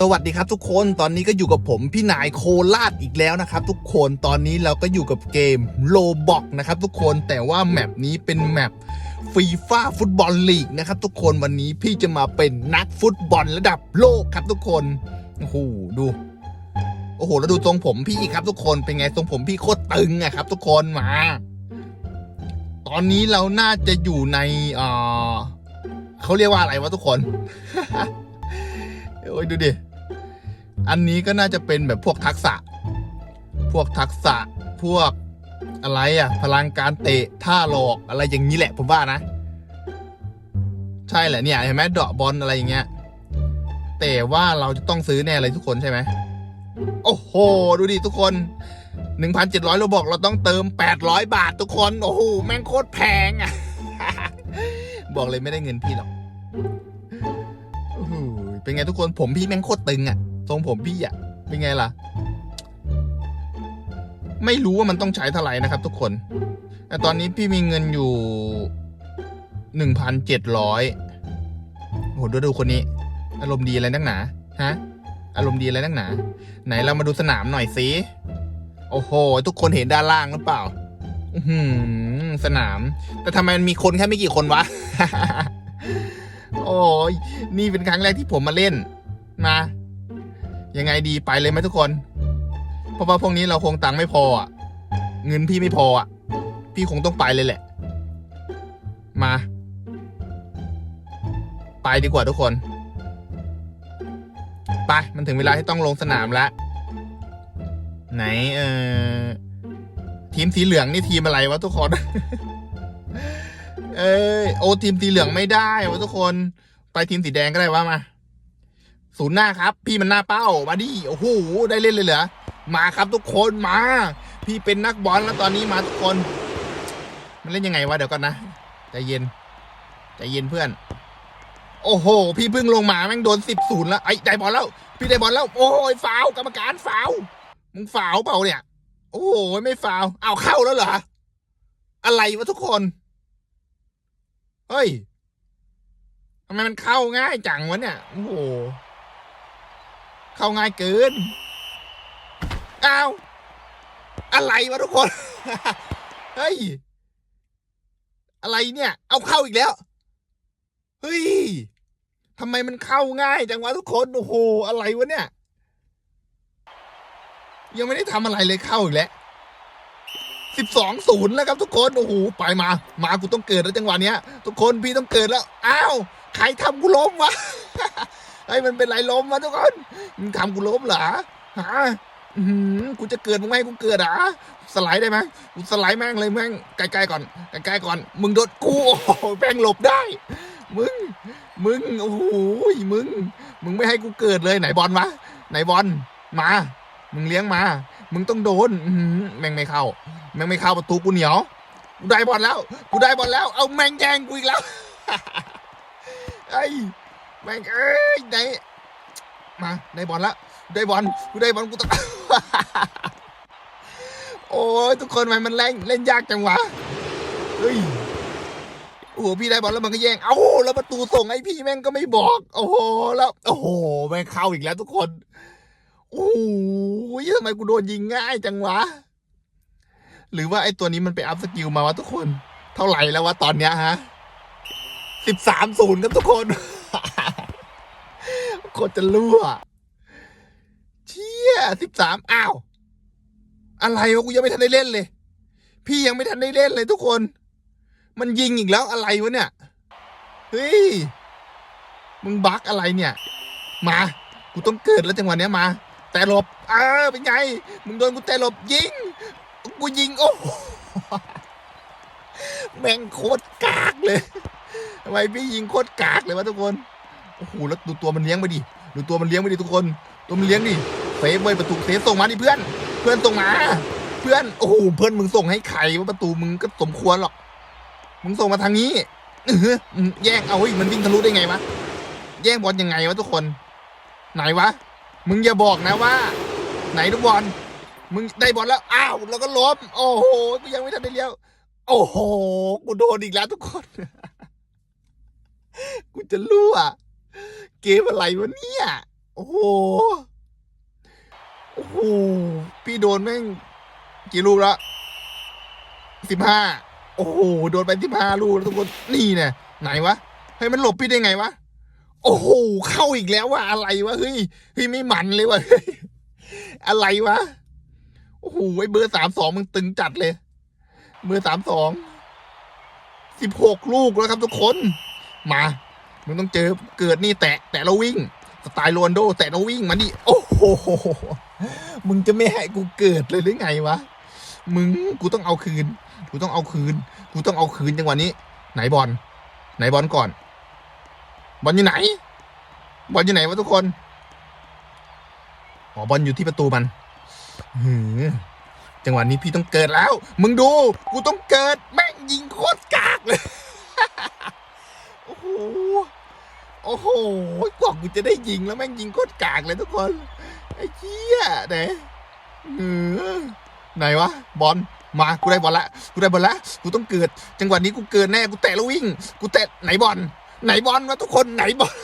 สวัสดีครับทุกคน ตอนนี้ก็อยู่กับผมพี่นายโคราชอีกแล้วนะครับ ทุกคน ตอนนี้เราก็อยู่กับเกมโลบอกนะครับทุกคน แต่ว่าแมปนี้เป็นแมปฟีฟ่าฟุตบอลลีกนะครับทุกคน วันนี้พี่จะมาเป็นนักฟุตบอลระดับโลกครับทุกคน โอ้โห ดู โอ้โห แล้วดูทรงผมพี่ครับทุกคน เป็นไงทรงผมพี่โคตรตึงอะครับ ทุกคน มา ตอนนี้เราน่าจะอยู่ในเออเขาเรียกว่าอะไรวะทุกคน โอ้ยดูดิ อันนี้ก็น่าจะเป็นแบบพวกทักษะ พวกทักษะ พวกอะไรอะพลังการเตะท่าหลอกอะไรอย่างนี้แหละผมว่านะ ใช่แหละเนี่ยเห็นไหมเดาะบอลอะไรอย่างเงี้ยแต่ว่าเราจะต้องซื้อแน่เลยทุกคนใช่ไหมโอ้โห ดูดิทุกคน 1,700เราบอกเราต้องเติม 800 บาททุกคน โอ้โห แม่งโคตรแพงอะบอกเลยไม่ได้เงินพี่หรอกเป็นไงทุกคนผมพี่แม่งโคตรตึงอะ ทรงผมพี่อะเป็นไงล่ะ ไม่รู้ว่ามันต้องใช้เท่าไหร่นะครับ ทุกคน แต่ตอนนี้พี่มีเงินอยู่หนึ่งพันเจ็ดร้อยโหดูดูคนนี้ อารมณ์ดีอะไรนักหนา ฮะ อารมณ์ดีอะไรนักหนา ไหนเรามาดูสนามหน่อยสิ โอ้โห ทุกคนเห็นด้านล่างหรือเปล่า อืสนาม แต่ทำไมมันมีคนแค่ไม่กี่คนวะ โอ้ยนี่เป็นครั้งแรกที่ผมมาเล่น มา ยังไงดีไปเลยไหมทุกคน เพราะว่าพวกนี้เราคงตังค์ไม่พออะ เงินพี่ไม่พออะ พี่คงต้องไปเลยแหละ มา ไปดีกว่าทุกคน ไปมันถึงเวลาที่ต้องลงสนามแล้วไหนเออทีมสีเหลืองนี่ทีมอะไรวะทุกคน เอ้ยโอทีมสีเหลืองไม่ได้วะทุกคน ไปทีมสีแดงก็ได้ว่ามา ศูนย์หน้าครับ พี่มันหน้าเป้ามาดิโอ้โหได้เล่นเลยเหรอมาครับทุกคนมา พี่เป็นนักบอลแล้วตอนนี้มาทุกคน มันเล่นยังไงวะเดี๋ยวก่อนนะใจเย็นใจเย็นเพื่อน โอ้โห พี่เพิ่งลงมาแม่งโดนสิบศูนย์แล้วไอ้ได้บอลแล้ว พี่ได้บอลแล้ว โอ้ยฟาวกรรมการฟาวมึงฟาวเปล่าเนี่ย โอ้โหไม่ฟาวเอาเข้าแล้วเหรออะไรวะทุกคนเฮ้ยทำไมมันเข้าง่ายจังวะเนี่ย โอ้โห เข้าง่ายเกินอ้าวอะไรวะทุกคน เฮ้ย อะไรเนี่ย เอาเข้าอีกแล้ว เฮ้ยทำไมมันเข้าง่ายจังวะทุกคน โอ้โห อะไรวะเนี่ย ยังไม่ได้ทำอะไรเลยเข้าอีกแล้วสิบสองศูนย์แล้วครับทุกคน โอ้โห ไปมา มากูต้องเกิดแล้วจังหวะเนี้ย ทุกคนพี่ต้องเกิดแล้ว อ้าว ใครทำกูล้มวะ ไอ้ยมันเป็นไรล้มวะทุกคนมึงทำกูล้มเหรอฮะอือหือกูจะเกิดมึงไม่ให้กูเกิดอะสไลด์ได้ไหมกูสไลด์แม่งเลยแม่งใกล้ๆก่อนใกล้ๆก่อน มึงโดนกูโอ้โหแม่งหลบได้ มึง มึงโอ้โหมึง มึงไม่ให้กูเกิดเลยไหนบอลวะไหนบอลมา มึงเลี้ยงมา มึงต้องโดนแม่งไม่เข้า แม่งไม่เข้าประตูกูเหนียวกูได้บอลแล้ว กูได้บอลแล้ว เอาแม่งแย่งกูอีกแล้วไอ้ แม่งเอ้ยได้มาได้บอลแล้วได้บอลกูได้บอลกูต้องโอ้ยทุกคนทำไมมันเล่นเล่นยากจังวะเฮ้ยโอ้โหพี่ได้บอลแล้วมันก็แย่งเอ้าแล้วประตูส่งให้พี่แม่งก็ไม่บอก โอ้โหแล้ว โอ้โหแม่งเข้าอีกแล้วทุกคนโอ้ยทำไมกูโดนยิงง่ายจังวะ หรือว่าไอ้ตัวนี้มันไปอัพสกิลมาวะทุกคน เท่าไหร่แล้ววะตอนเนี้ยฮะสิบสามศูนย์ครับทุกคน โคตรจะรั่วเชี่ยสิบสามอ้าว อะไรวะกูยังไม่ทันได้เล่นเลย พี่ยังไม่ทันได้เล่นเลยทุกคน มันยิงอีกแล้วอะไรวะเนี่ย เฮ้ย มึงบักอะไรเนี่ย มา กูต้องเกิดแล้วจังหวะเนี้ยมา แต่หลบเออเป็นไง มึงโดนกูแต่หลบยิง กูยิงโอ้โหแม่งโคตรกากเลยทำไมพี่ยิงโคตรกากเลยวะทุกคน โอ้โหแล้วดูตัวมันเลี้ยงไปดิดูตัวมันเลี้ยงไปดิทุกคน ตัวมันเลี้ยงดิเซฟไว้ประตูเซฟส่งมาดิเพื่อน เพื่อนส่งมา เพื่อนโอ้โหเพื่อนมึงส่งให้ใครว่าประตูมึงก็สมควรหรอก มึงส่งมาทางนี้อื้ออแย่งเอาเฮ้ยมันวิ่งทะลุได้ไงวะแย่งบอลยังไงวะทุกคน ไหนวะ มึงอย่าบอกนะว่า ไหนทุกบอลมึงได้บอลแล้วอ้าวแล้วก็ล้มโอ้โหกูยังไม่ทันได้เลี้ยวโอ้โหกูโดนอีกแล้วทุกคน กูจะรั่ว เกมอะไรวะเนี่ย โอ้โห โอ้โห พี่โดนแม่ง กี่ลูกละสิบห้า โอ้โห โดนไปสิบห้าลูกแล้วทุกคน นี่เนี่ยไหนวะ เฮ้ย มันหลบพี่ได้ไงวะ โอ้โห เข้าอีกแล้ววะอะไรวะ เฮ้ย เฮ้ย ไม่หมันเลยวะอะไรวะ โอ้โห ไอ้เบอร์สามสองมึงตึงจัดเลย เบอร์สามสอง สิบหกลูกแล้วครับทุกคน มา มึงต้องเจอเกิดนี่แตะแตะแล้ววิ่งสไตล์โรนโด แตะแล้ววิ่งมาดิโอ้โหมึงจะไม่ให้กูเกิดเลยหรือไงวะมึงกูต้องเอาคืน กูต้องเอาคืน กูต้องเอาคืนจังหวะนี้ ไหนบอลไหนบอลก่อน บอลอยู่ไหน บอลอยู่ไหนวะทุกคนอ๋อบอลอยู่ที่ประตูมันหือจังหวะนี้พี่ต้องเกิดแล้ว มึงดู กูต้องเกิด แม่งยิงโคตรกากเลย โอ้โห โอ้โหกว่ากูจะได้ยิงแล้วแม่งยิงโคตรกากเลยทุกคน ไอ้เจี๊ยไหนเออไหนวะ บอล มา กูได้บอลละ กูได้บอลละ กูต้องเกิด จังหวะนี้กูเกิดแน่ กูแตะแล้ววิ่ง กูแตะไหนบอล ไหนบอลวะทุกคน ไหนบอล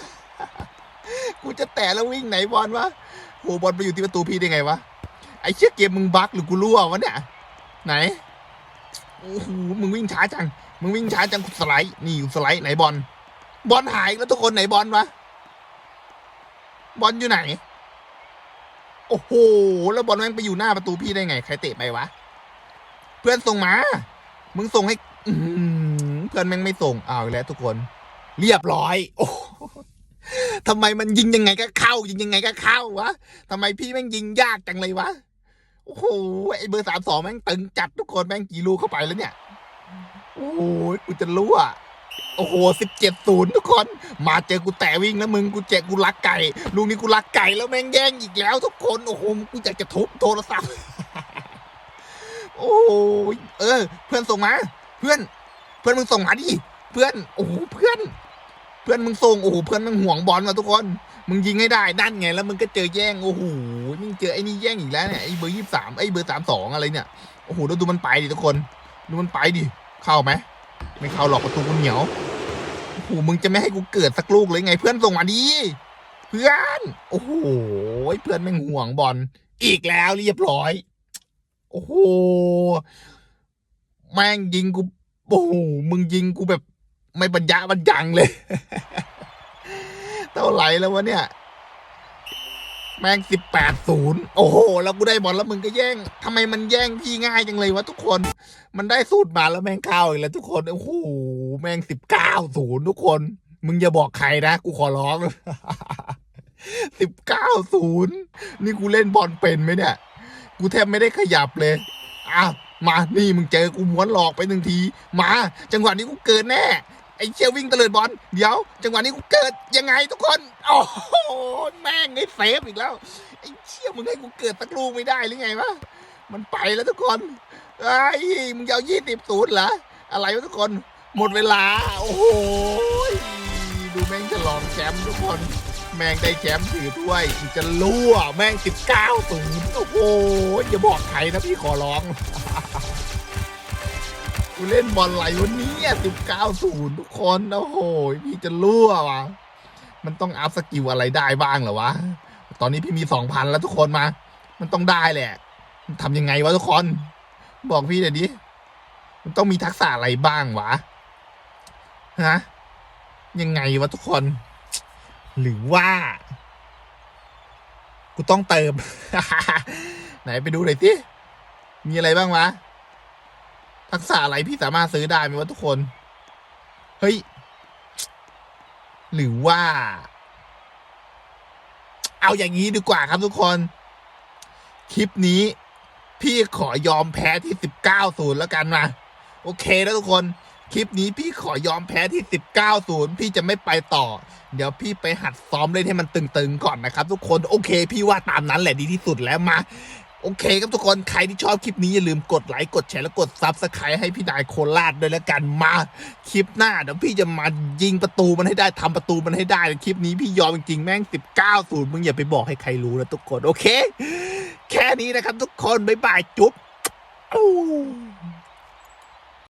กูจะแตะแล้ววิ่งไหนบอลวะโหบอลไปอยู่ที่ประตูพี่ได้ไงวะ ไอ้เชี่ยเกมมึงบั๊กหรือกูรั่ววะเนี่ย ไหน โอ้โห มึงวิ่งช้าจัง มึงวิ่งช้าจังกูสไลด์ นี่กูสไลด์ไหนบอล บอลหายแล้วทุกคนไหนบอลวะ บอลอยู่ไหน โอ้โห แล้วบอลแม่งไปอยู่หน้าประตูพี่ได้ไง ใครเตะไปวะ เพื่อนส่งมา มึงส่งให้อืเพื่อนแม่งไม่ส่งอ้าวแล้วทุกคน เรียบร้อย โอ้ทำไมมันยิงยังไงก็เข้า ยิงยังไงก็เข้าวะทำไมพี่แม่งยิงยากจังเลยวะ โอ้โห ไอเบอร์สามสองแม่งตึงจัดทุกคนแม่งกี่ลูกเข้าไปแล้วเนี่ย โอ้ยกูจะรู้อะ โอ้โหสิบเจ็ดศูนย์ทุกคน มาเจอกูแต่วิ่งแล้วมึง กูเจอกูรักไก่ ลูกนี้กูรักไก่แล้วแม่งแย่งอีกแล้วทุกคน โอ้โห กูอยากจะทุบโทรศัพท์ โอ้ยเออ เพื่อนส่งมา เพื่อน เพื่อนมึงส่งมาดิ เพื่อน โอ้โห เพื่อน เพื่อนมึงส่ง โอ้โห เพื่อนมึงห่วงบอลมาทุกคน มึงยิงให้ได้นั่นไง แล้วมึงก็เจอแย่ง โอ้โห มึงเจอไอ้นี่แย่งอีกแล้วเนี่ย ไอ้เบอร์ยี่สามไอ้เบอร์สามสองอะไรเนี่ย โอ้โห แล้วดูมันไปดิทุกคน ดูมันไปดิ เข้าไหม ไม่เข้าหรอกประตูกูเหนียวโอ้โหมึงจะไม่ให้กูเกิดสักลูกเลยไง เพื่อนส่งมาดิเพื่อน โอ้โหเพื่อนแม่งห่วงบอลอีกแล้วเรียบร้อย โอ้โหแม่งยิงกูโอ้โหมึงยิงกูแบบ ไม่บรรยะบรรยังเลย เท่าไหร่แล้ววะเนี่ย แม่งสิบแปดศูนย์โอ้โห แล้วกูได้บอลแล้วมึงก็แย่งทำไมมันแย่งพี่ง่ายจังเลยวะทุกคน มันได้สูตรมาแล้วแม่งเข้าอีกแล้วทุกคน โอ้โห แม่งสิบเก้าศูนย์ทุกคน มึงอย่าบอกใครนะ กูขอร้องสิบเก้าศูนย์นี่กูเล่นบอลเป็นไหมเนี่ย กูแทบไม่ได้ขยับเลยอ้าวมา นี่มึงเจอกูม้วนหลอกไปหนึ่งที มา จังหวะนี้กูเกิดแน่ อ้เชี่ยวิ่งเตลิดบอลเดี๋ยว จังหวะนี้กูเกิดยังไงทุกคนโอ้โหแม่งไอ้เซฟอีกแล้วไอ้เชี่ยมึงให้กูเกิดสักลูกไม่ได้หรือไงวะมันไปแล้วทุกคนไอ้มึงจะเอายี่สิบศูนย์เหรออะไรวะทุกคน หมดเวลา โอ้โหดูแม่งฉลองแชมป์ทุกคน แม่งได้แชมป์ถือถ้วยจะรั่วแม่งสิบเก้าศูนย์โอ้โหอย่าบอกใครนะพี่ขอร้อง กูเล่นบอลไหลวันนี้สิบเก้าศูนย์ทุกคนโอ้โหพี่จะรั่วว่ะมันต้องอัพสกิลอะไรได้บ้างเหรอวะ ตอนนี้พี่มีสองพันแล้วทุกคนมา มันต้องได้แหละทำยังไงวะทุกคน บอกพี่หน่อยดิ มันต้องมีทักษะอะไรบ้างวะ ฮะ ยังไงวะทุกคน หรือว่า กูต้องเติม ไหนไปดูหน่อยสิ มีอะไรบ้างวะ ทักษะอะไรพี่สามารถซื้อได้ไหมวะทุกคน เฮ้ย หรือว่า เอาอย่างนี้ดีกว่าครับทุกคน คลิปนี้ พี่ขอยอมแพ้ที่สิบเก้าศูนย์แล้วกันมาโอเคแล้วทุกคน คลิปนี้พี่ขอยอมแพ้ที่สิบเก้าศูนย์พี่จะไม่ไปต่อ เดี๋ยวพี่ไปหัดซ้อมเล่นให้มันตึงๆก่อนนะครับ ทุกคน โอเค พี่ว่าตามนั้นแหละดีที่สุดแล้วมา โอเคครับทุกคนใครที่ชอบคลิปนี้อย่าลืมกดไลค์กดแชร์และกดซับสไครต์ให้พี่นายโคราชด้วยแล้วกันมาคลิปหน้าเดี๋ยวพี่จะมายิงประตูมันให้ได้ทำประตูมันให้ได้คลิปนี้พี่ยอมจริงๆแม่งสิบเก้าศูนย์มึงอย่าไปบอกให้ใครรู้นะทุกคนโอเค แค่นี้นะครับทุกคนบ๊ายบายจุ๊บอู้